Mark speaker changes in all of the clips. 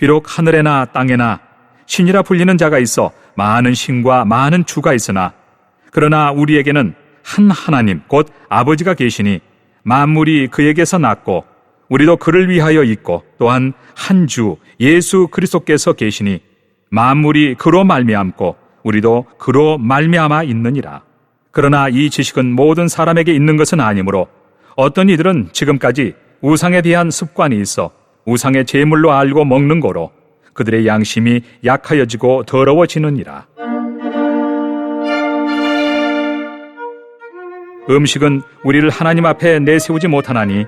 Speaker 1: 비록 하늘에나 땅에나 신이라 불리는 자가 있어 많은 신과 많은 주가 있으나 그러나 우리에게는 한 하나님 곧 아버지가 계시니 만물이 그에게서 났고 우리도 그를 위하여 있고 또한 한 주 예수 그리스도께서 계시니 만물이 그로 말미암고 우리도 그로 말미암아 있느니라. 그러나 이 지식은 모든 사람에게 있는 것은 아니므로 어떤 이들은 지금까지 우상에 대한 습관이 있어 우상의 제물로 알고 먹는 거로 그들의 양심이 약하여지고 더러워지느니라. 음식은 우리를 하나님 앞에 내세우지 못하나니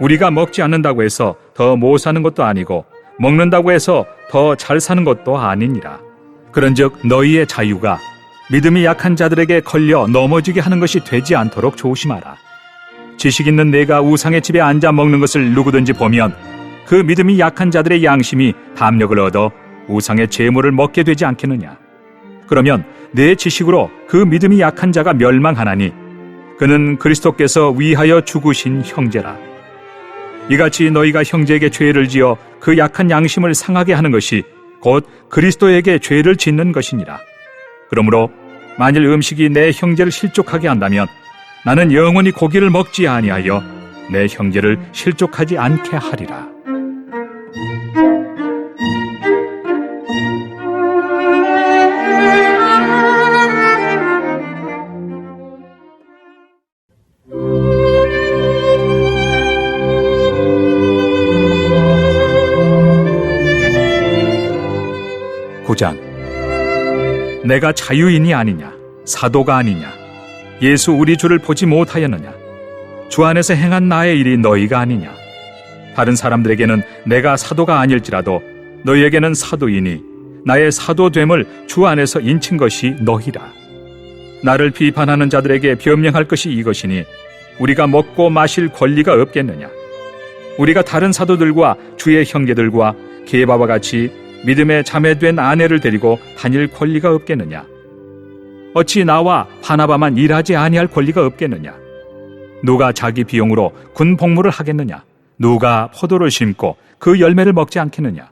Speaker 1: 우리가 먹지 않는다고 해서 더 못 사는 것도 아니고 먹는다고 해서 더 잘 사는 것도 아니니라. 그런즉 너희의 자유가 믿음이 약한 자들에게 걸려 넘어지게 하는 것이 되지 않도록 조심하라. 지식 있는 내가 우상의 집에 앉아 먹는 것을 누구든지 보면 그 믿음이 약한 자들의 양심이 담력을 얻어 우상의 재물을 먹게 되지 않겠느냐. 그러면 내 지식으로 그 믿음이 약한 자가 멸망하나니 그는 그리스도께서 위하여 죽으신 형제라. 이같이 너희가 형제에게 죄를 지어 그 약한 양심을 상하게 하는 것이 곧 그리스도에게 죄를 짓는 것이니라. 그러므로 만일 음식이 내 형제를 실족하게 한다면 나는 영원히 고기를 먹지 아니하여 내 형제를 실족하지 않게 하리라. 내가 자유인이 아니냐? 사도가 아니냐? 예수 우리 주를 보지 못하였느냐? 주 안에서 행한 나의 일이 너희가 아니냐? 다른 사람들에게는 내가 사도가 아닐지라도 너희에게는 사도이니 나의 사도됨을 주 안에서 인친 것이 너희라. 나를 비판하는 자들에게 변명할 것이 이것이니 우리가 먹고 마실 권리가 없겠느냐? 우리가 다른 사도들과 주의 형제들과 게바와 같이 믿음에 자매된 아내를 데리고 다닐 권리가 없겠느냐? 어찌 나와 바나바만 일하지 아니할 권리가 없겠느냐? 누가 자기 비용으로 군 복무를 하겠느냐? 누가 포도를 심고 그 열매를 먹지 않겠느냐?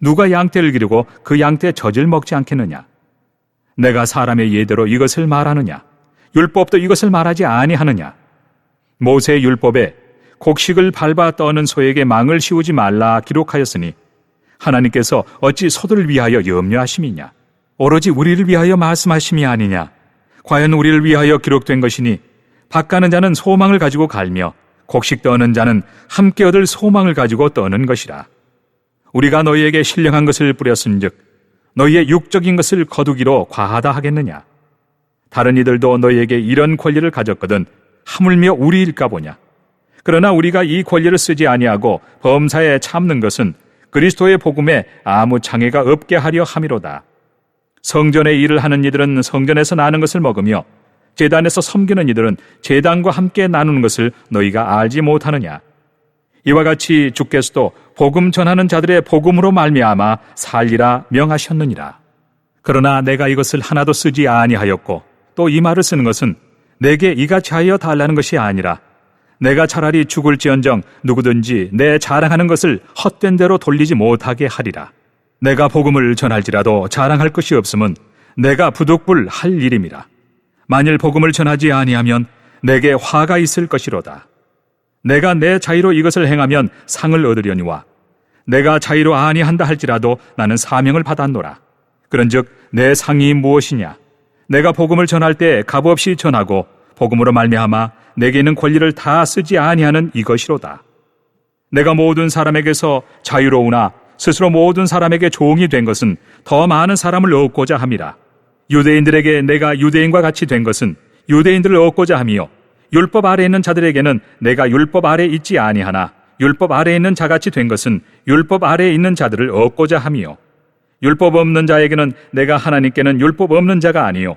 Speaker 1: 누가 양떼를 기르고 그 양떼 젖을 먹지 않겠느냐? 내가 사람의 예대로 이것을 말하느냐? 율법도 이것을 말하지 아니하느냐? 모세 율법에 곡식을 밟아 떠는 소에게 망을 씌우지 말라 기록하였으니 하나님께서 어찌 소들을 위하여 염려하심이냐? 오로지 우리를 위하여 말씀하심이 아니냐? 과연 우리를 위하여 기록된 것이니 밭 가는 자는 소망을 가지고 갈며 곡식 떠는 자는 함께 얻을 소망을 가지고 떠는 것이라. 우리가 너희에게 신령한 것을 뿌렸은즉 너희의 육적인 것을 거두기로 과하다 하겠느냐? 다른 이들도 너희에게 이런 권리를 가졌거든 하물며 우리일까 보냐? 그러나 우리가 이 권리를 쓰지 아니하고 범사에 참는 것은 그리스도의 복음에 아무 장애가 없게 하려 함이로다. 성전의 일을 하는 이들은 성전에서 나는 것을 먹으며 재단에서 섬기는 이들은 재단과 함께 나누는 것을 너희가 알지 못하느냐. 이와 같이 주께서도 복음 전하는 자들의 복음으로 말미암아 살리라 명하셨느니라. 그러나 내가 이것을 하나도 쓰지 아니하였고 또 이 말을 쓰는 것은 내게 이같이 하여 달라는 것이 아니라 내가 차라리 죽을지언정 누구든지 내 자랑하는 것을 헛된 대로 돌리지 못하게 하리라. 내가 복음을 전할지라도 자랑할 것이 없음은 내가 부득불 할 일임이라. 만일 복음을 전하지 아니하면 내게 화가 있을 것이로다. 내가 내 자의로 이것을 행하면 상을 얻으려니와 내가 자의로 아니한다 할지라도 나는 사명을 받았노라. 그런즉 내 상이 무엇이냐? 내가 복음을 전할 때 값없이 전하고 복음으로 말미암아 내게 있는 권리를 다 쓰지 아니하는 이것이로다. 내가 모든 사람에게서 자유로우나 스스로 모든 사람에게 종이 된 것은 더 많은 사람을 얻고자 함이라. 유대인들에게 내가 유대인과 같이 된 것은 유대인들을 얻고자 함이요. 율법 아래 있는 자들에게는 내가 율법 아래 있지 아니하나 율법 아래 있는 자같이 된 것은 율법 아래 있는 자들을 얻고자 함이요. 율법 없는 자에게는 내가 하나님께는 율법 없는 자가 아니요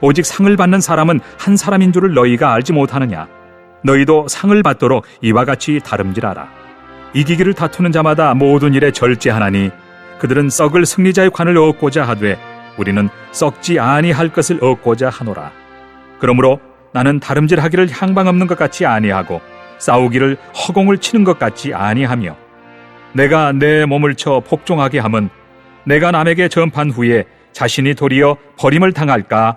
Speaker 1: 오직 상을 받는 사람은 한 사람인 줄을 너희가 알지 못하느냐? 너희도 상을 받도록 이와 같이 다름질하라. 이기기를 다투는 자마다 모든 일에 절제하나니 그들은 썩을 승리자의 관을 얻고자 하되 우리는 썩지 아니할 것을 얻고자 하노라. 그러므로 나는 다름질하기를 향방 없는 것 같이 아니하고 싸우기를 허공을 치는 것 같지 아니하며 내가 내 몸을 쳐 복종하게 함은 내가 남에게 전판 후에 자신이 도리어 버림을 당할까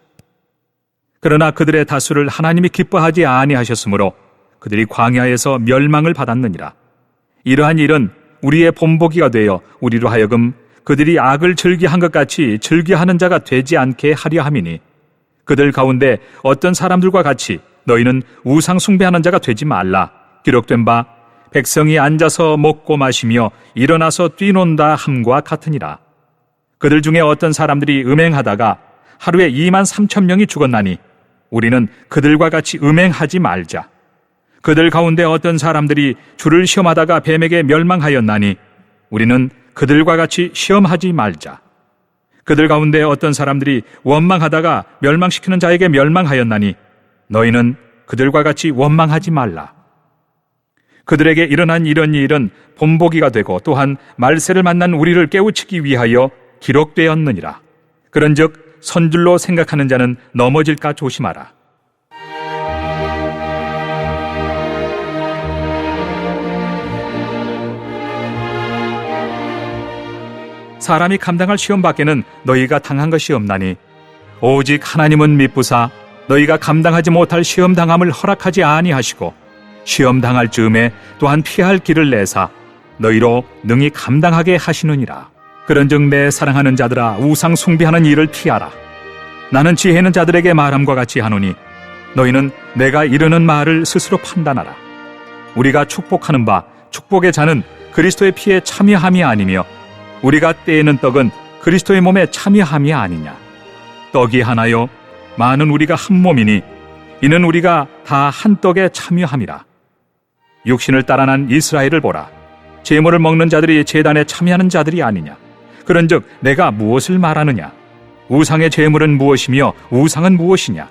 Speaker 1: 그러나 그들의 다수를 하나님이 기뻐하지 아니하셨으므로 그들이 광야에서 멸망을 받았느니라. 이러한 일은 우리의 본보기가 되어 우리로 하여금 그들이 악을 즐기한 것 같이 즐기하는 자가 되지 않게 하려 함이니 그들 가운데 어떤 사람들과 같이 너희는 우상 숭배하는 자가 되지 말라. 기록된 바 백성이 앉아서 먹고 마시며 일어나서 뛰논다 함과 같으니라. 그들 중에 어떤 사람들이 음행하다가 하루에 2만 3천 명이 죽었나니 우리는 그들과 같이 음행하지 말자. 그들 가운데 어떤 사람들이 주를 시험하다가 뱀에게 멸망하였나니 우리는 그들과 같이 시험하지 말자. 그들 가운데 어떤 사람들이 원망하다가 멸망시키는 자에게 멸망하였나니 너희는 그들과 같이 원망하지 말라. 그들에게 일어난 이런 일은 본보기가 되고 또한 말세를 만난 우리를 깨우치기 위하여 기록되었느니라. 그런즉 선줄로 생각하는 자는 넘어질까 조심하라. 사람이 감당할 시험 밖에는 너희가 당한 것이 없나니 오직 하나님은 미쁘사 너희가 감당하지 못할 시험 당함을 허락하지 아니하시고 시험 당할 즈음에 또한 피할 길을 내사 너희로 능히 감당하게 하시느니라. 그런즉 내 사랑하는 자들아 우상 숭배하는 일을 피하라. 나는 지혜 있는 자들에게 말함과 같이 하노니 너희는 내가 이르는 말을 스스로 판단하라. 우리가 축복하는 바 축복의 자는 그리스도의 피에 참여함이 아니며 우리가 떼는 떡은 그리스도의 몸에 참여함이 아니냐. 떡이 하나요 많은 우리가 한 몸이니 이는 우리가 다 한 떡에 참여함이라. 육신을 따라 난 이스라엘을 보라. 제물을 먹는 자들이 제단에 참여하는 자들이 아니냐. 그런즉 내가 무엇을 말하느냐? 우상의 제물은 무엇이며 우상은 무엇이냐?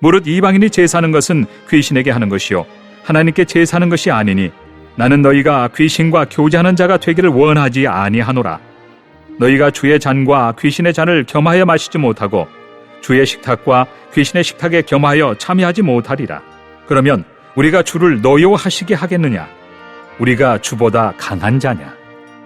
Speaker 1: 무릇 이방인이 제사하는 것은 귀신에게 하는 것이요 하나님께 제사하는 것이 아니니 나는 너희가 귀신과 교제하는 자가 되기를 원하지 아니하노라. 너희가 주의 잔과 귀신의 잔을 겸하여 마시지 못하고 주의 식탁과 귀신의 식탁에 겸하여 참여하지 못하리라. 그러면 우리가 주를 노여하시게 하겠느냐? 우리가 주보다 강한 자냐?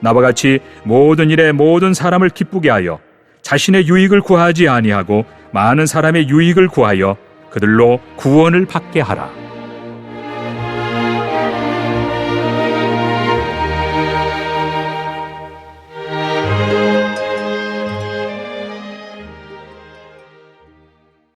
Speaker 1: 나와 같이 모든 일에 모든 사람을 기쁘게 하여 자신의 유익을 구하지 아니하고 많은 사람의 유익을 구하여 그들로 구원을 받게 하라.